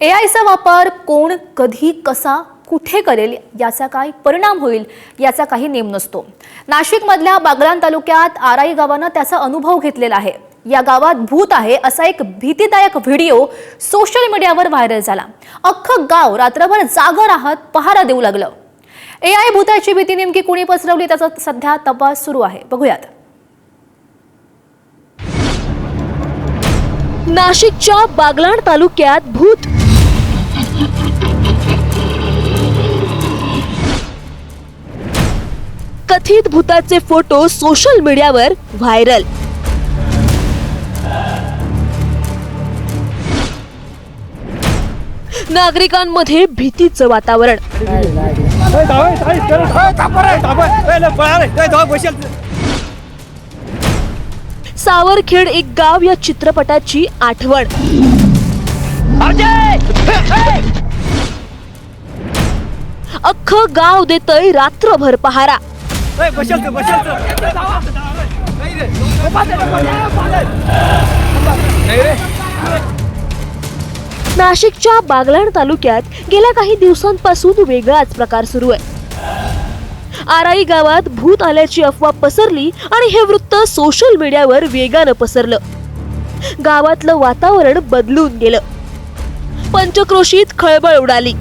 ए आयचा वापर कोण कधी कसा कुठे करेल याचा काय परिणाम होईल याचा काही नेम नसतो. नाशिकमधल्या बागलाण तालुक्यात आराई गावानं त्याचा अनुभव घेतलेला आहे. या गावात भूत आहे असा एक भीतीदायक व्हिडिओ सोशल मीडियावर व्हायरल झाला. अख्खं गाव रात्रभर जागं राहत पहारा देऊ लागलं. ए आय भूताची भीती नेमकी कुणी पसरवली त्याचा सध्या तपास सुरू आहे. बघूयात. नाशिकच्या बागलाण तालुक्यात भूत कथित भूताचे फोटो सोशल मीडियावर व्हायरल. नागरिकांमध्ये भीतीचं वातावरण. सावरखेड एक गाव या चित्रपटाची आठवण. अख्खं गाव देतय रात्रभर पहारा. नाशिकच्या बागलाण तालुक्यात गेल्या काही दिवसांपासून वेगळाच प्रकार सुरू आहे. आराई गावात भूत आल्याची अफवा पसरली आणि हे वृत्त सोशल मीडियावर वेगानं पसरलं. गावातलं वातावरण बदलून गेलं. पंचक्रोशीत खळबळ उडाली.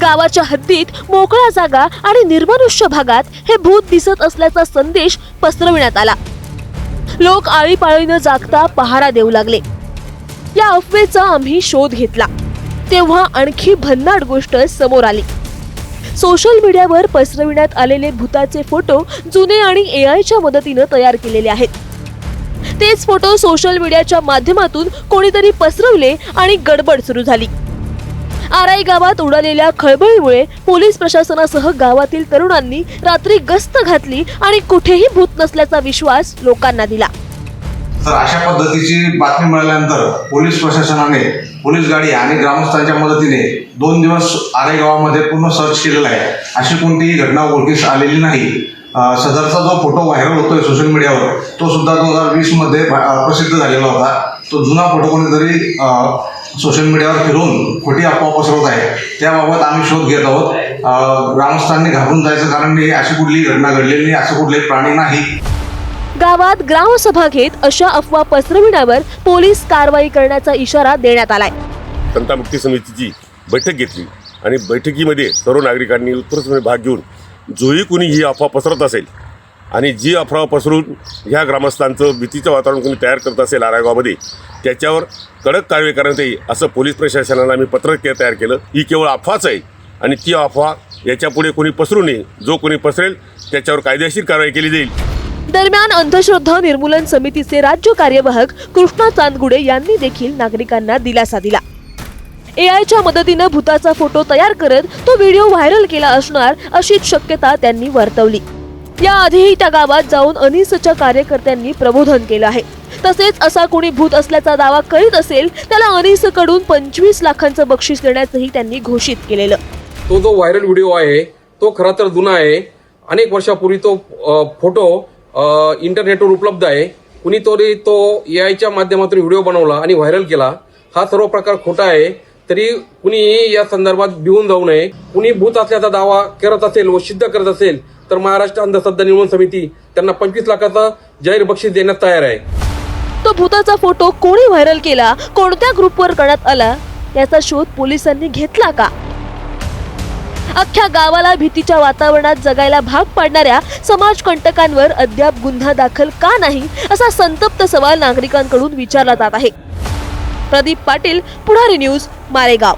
गावाच्या हद्दीत मोकळ्या जागा आणि निर्मनुष्य भागात हे भूत दिसत असल्याचा संदेश पसरविण्यात आला. लोक आळीपाळीनं जागता पहारा देऊ लागले. या अफवेचा आम्ही शोध घेतला. तेव्हा आणखी भन्नाट गोष्ट समोर आली. सोशल मीडियावर पसरविण्यात आलेले भूताचे फोटो जुने आणि ए आयच्या मदतीनं तयार केलेले आहेत. तेच फोटो सोशल मीडियाच्या माध्यमातून कोणीतरी पसरवले आणि गडबड सुरू झाली. आराई गावात उडालेल्या खळबळीमुळे पोलीस प्रशासनासह गावातील तरुणांनी रात्री गस्त घातली आणि कुठेही भूत नसल्याचा विश्वास लोकांना दिला. तर अशा पद्धतीची बातमी मिळाल्यानंतर पोलीस प्रशासनाने पोलीस गाडी आणि ग्रामस्थांच्या मदतीने दोन दिवस आरे गावामध्ये पूर्ण सर्च केलेला आहे. अशी कोणतीही घटना ओळखीस आलेली नाही. सदरचा जो फोटो व्हायरल होतोय सोशल मीडियावर तो सुद्धा दोन हजार वीसमध्ये प्रसिद्ध झालेला होता. तो जुना फोटो कोणीतरी सोशल मीडियावर फिरवून खोटी अफवा पसरवत आहे. त्याबाबत आम्ही शोध घेत आहोत. अं, ग्रामस्थांनी घाबरून जायचं कारण नाही अशी कुठलीही घटना घडलेली नाही असं कुठलेही प्राणी नाही. गावात ग्रामसभा घेत अशा अफवा पसरविण्यावर पोलीस कारवाई करण्याचा इशारा देण्यात आलाय. जनतामुक्ती समितीची बैठक घेतली आणि बैठकीमध्ये सर्व नागरिकांनी उत्स्फूर्तपणे भाग घेऊन जोही कोणी ही अफवा पसरत असेल आणि जी अफवा पसरून ह्या ग्रामस्थांचं भीतीचं वातावरण कोणी तयार करत असेल आरागावामध्ये त्याच्यावर कडक कारवाई करण्यात येईल असं पोलीस प्रशासनाला आम्ही पत्रक के- तयार केलं. ही केवळ अफवाच आहे आणि ती अफवा याच्यापुढे कोणी पसरू नये. जो कोणी पसरेल त्याच्यावर कायदेशीर कारवाई केली जाईल. दरम्यान अंधश्रद्धा निर्मूलन समितीचे राज्य कार्यवाहक कृष्णा चांदगुडे यांनी देखील नागरिकांना दिलासा दिला. ए आयच्या मदतीनं भूताचा फोटो तयार करत तो व्हिडिओ व्हायरल केला असणार अशीच शक्यता त्यांनी वर्तवली. याआधीही त्या गावात जाऊन अनिसच्या कार्यकर्त्यांनी प्रबोधन केलं आहे. तसेच असा कोणी भूत असल्याचा दावा करीत असेल त्याला अनिसकडून पंचवीस लाखांचं बक्षीस देण्याचंही त्यांनी घोषित केलेलं. तो जो व्हायरल व्हिडिओ आहे तो खरा तर जुना आहे. अनेक वर्षापूर्वी तो फोटो इंटरनेटवर उपलब्ध आहे. कुणीतरी तो ए आयच्या माध्यमातून व्हिडिओ बनवला आणि व्हायरल केला. हा सर्व प्रकार खोटा आहे. तरी कुणी या संदर्भात भिवून जाऊ नये. कुणी भूत असल्याचा दावा करत असेल व सिद्ध करत असेल तर महाराष्ट्र अंधश्रद्धा निर्मूलन समिती त्यांना पंचवीस लाखाचा जाहीर बक्षीस देण्यास तयार आहे. तो भूताचा फोटो कोणी व्हायरल केला? कोणत्या ग्रुपवर करण्यात आला? याचा शोध पोलिसांनी घेतला का? अख्ख्या गावाला भीतीच्या वातावरणात जगायला भाग पाडणाऱ्या समाजकंटकांवर अद्याप गुन्हा दाखल का नाही असा संतप्त सवाल नागरिकांकडून विचारला जात आहे. प्रदीप पाटील पुढारी न्यूज मारेगाव